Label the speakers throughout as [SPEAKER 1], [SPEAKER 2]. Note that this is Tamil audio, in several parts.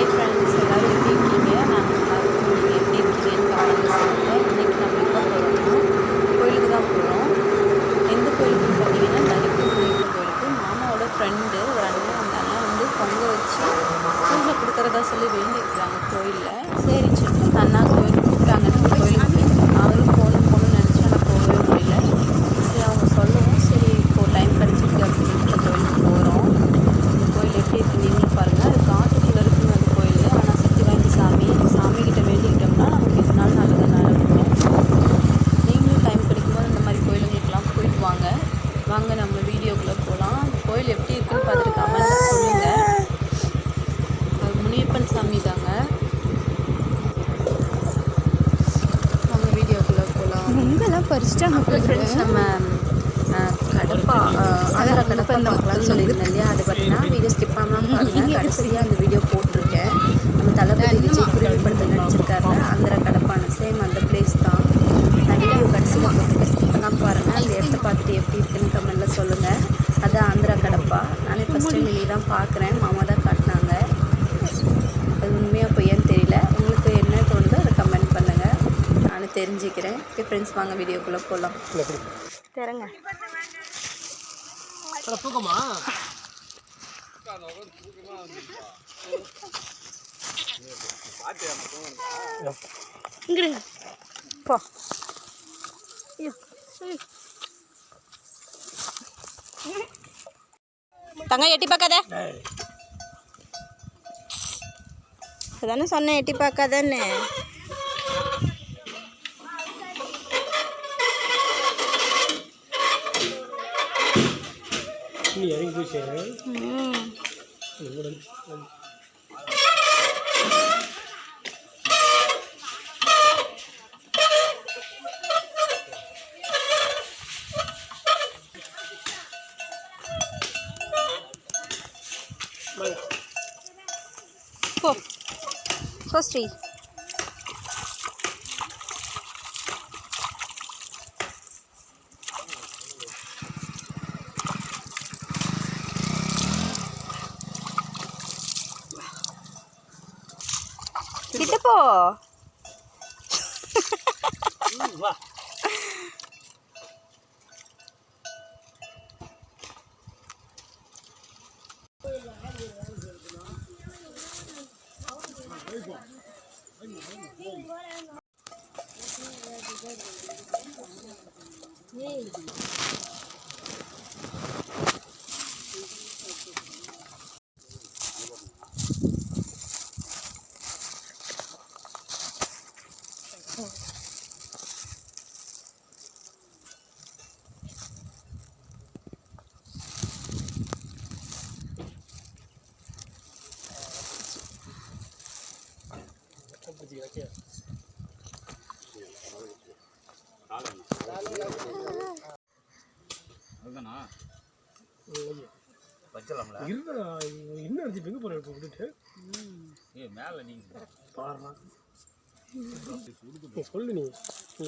[SPEAKER 1] ஹாய் ஃப்ரெண்ட்ஸ் எல்லோரும் எப்படி இருக்கீங்க? நான் நல்லா இருக்கேன். நீங்கள் எப்படி இருக்கீங்கன்னு கமெண்ட்டில் சொல்லுங்கள் இன்றைக்கி நம்ம எங்கே போகிறோம்னா கோயிலுக்கு தான் போகிறோம் எந்த கோயிலுக்கு பார்த்தீங்கன்னா தனிக்கு கோயிலுக்கு கோயிலுக்கு மாமாவோட ஃப்ரெண்டு ஒரு அண்ணன் அந்த அண்ணன் வந்து பொங்க வச்சு பூஜை கொடுக்குறதா சொல்லி வேண்டியிருக்கிறாங்க கோயிலில். சரி சொல்லி அந்த அண்ணா கோயில் கூப்பிட்டாங்கன்னு அந்த கோயிலுக்கு போயிருந்தோம் நாங்களும் போகணும் போகணும்னு நினச்சா ஆனால் போகவே முடியல சரி அவங்க சொல்லவும் சரி இப்போது டைம் கிடச்சிருக்கு அப்படின்னு சொல்லிட்டு அந்த கோயிலுக்கு போகிறோம் இந்த கோயில் எப்படி இருக்கு நீங்களும் பாருங்கள் அது காட்டுக்குள்ளே இருக்குங்க அந்த கோயில் ஆனால் சக்தி வாய்ந்த சாமி சாமி கிட்ட வேண்டிக்கிட்டோம்னா நமக்கு எதுனாலும் நல்லதாக நடக்கும் நீங்களும் டைம் கிடைக்கும்போது இந்த மாதிரி கோயிலுங்களுக்கெல்லாம் போயிட்டு வாங்க வாங்க நம்ம வீடியோக்குள்ளே போகலாம் கோயில் எப்படி இருக்குன்னு பார்த்துட்டு சொல்லுங்கள் அது முனியப்பன் சாமி தாங்க. வாங்க வீடியோக்குள்ளே போகலாம்
[SPEAKER 2] எங்கெல்லாம் பறிச்சிட்டாங்க
[SPEAKER 1] அப்புறம் ஃப்ரெண்ட்ஸ் நம்ம கடப்பா ஆந்திரா கடப்பா பார்க்கலாம்னு சொல்லியிருந்தேன் இல்லையா? அது பார்த்தீங்கன்னா வீடியோ ஸ்கிப் பண்ணாமல் பாருங்கள் கடைசியாக அந்த வீடியோ போட்டிருக்கேன். நம்ம தளபதி விஜய் குருவி படத்தில் நடிச்சிருக்காருல ஆந்திரா கடப்பான சேம் அந்த பிளேஸ் தான் நான் வீடியோ கடைசியில் போட்டிருக்கேன் ஸ்கிப் பண்ணாமல் பாருங்கள் அந்த இடத்த பார்த்துட்டு எப்படி இருக்குன்னு கமெண்ட்டில் சொல்லுங்கள் அது ஆந்திரா கடப்பா வெளியே தான் பார்க்குறேன் மாமா தான் காட்டினாங்க. அது உண்மையாக பொய்யான்னு தெரியல. உங்களுக்கு என்ன தோணுதோ அதை கமெண்ட் பண்ணுங்கள் நானும் தெரிஞ்சுக்கிறேன். ஓகே ஃப்ரெண்ட்ஸ் வாங்க வீடியோக்குள்ளே போகலாம் தரங்க.
[SPEAKER 3] தூக்கமா?
[SPEAKER 1] இங்கிடுங்க. போ. ஐயோ. தங்க எட்டி பார்க்காத. அதானே சொன்னேன் எட்டி பார்க்காதன்னு.
[SPEAKER 3] இறங்கி போய் Go. First three kita po. mm.
[SPEAKER 1] ம் போ போ ஸ்ரீ கிட்ட போ
[SPEAKER 3] வா இருந்தா இன்னும் அடிச்சு எங்க போற இப்போ விட்டுட்டு. பாருடா நீ. சொல்லு நீ. நீ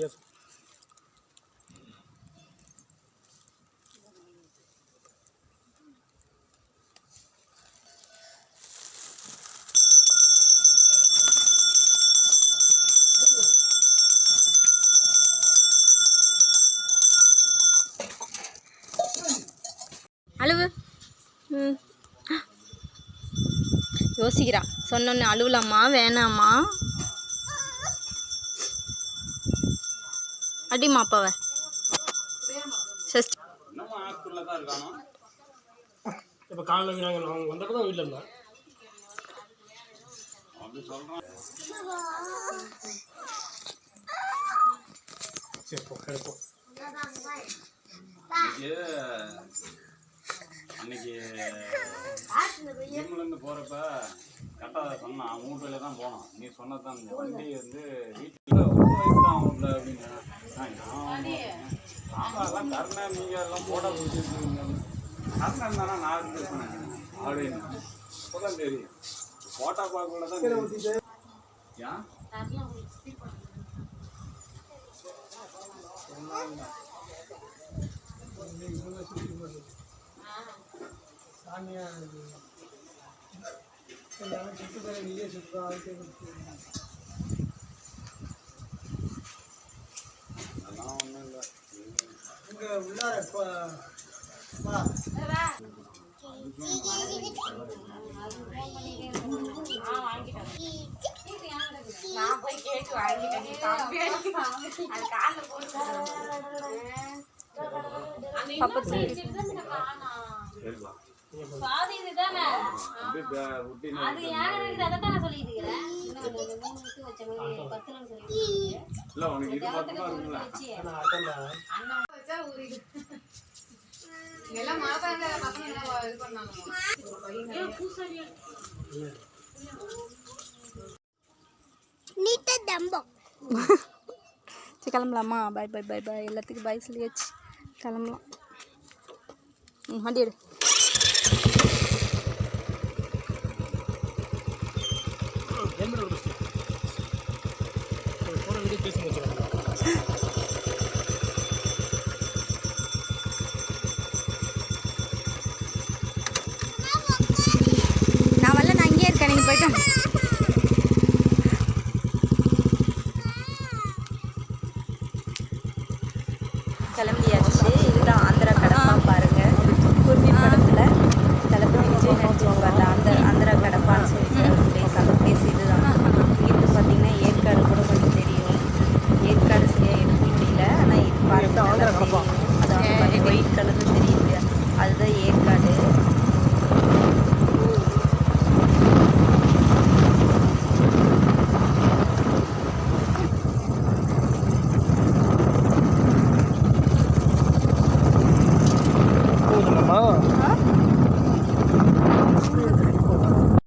[SPEAKER 1] ம். யோசிக்கிறா. சொன்னோன்னே அழுவலாமா? வேணாமா? அடிமா அப்பாவை. சஸ்ட்
[SPEAKER 3] இப்போ காலைல நாங்கள் அவங்க வந்தப்போ தான் வீட்டில் இருந்தேன் சரி போ கிடைப்போம்
[SPEAKER 4] அன்னைக்கு ஜிம்லேருந்து போகிறப்ப கரெக்டாக சொன்னான் மூட்டையில தான் போனோம் நீ சொன்னது தான் இந்த வண்டி வந்து வீட்டில் வயசு தான் வீட்டில் அப்படின்னு. ஆமாம் கர்ணன் நீங்கள் எல்லாம் போட்டோ பிடிச்சிருக்கீங்க கர்ணன் தானே நான் இருந்து சொன்னேன் அப்படின்னு. இப்போதான் தெரியும். போட்டோ பார்க்கல தான் அதெல்லாம் ஒன்றும் இல்லை
[SPEAKER 2] நான் போய் வாங்கிட்டேன்
[SPEAKER 5] கிளம்பலாமா? பை பை பை பை எல்லாத்துக்கும் பை சொல்லியாச்சு. கிளம்பலாம். ம் வண்டி எடு.
[SPEAKER 6] கிளம்பியாச்சு.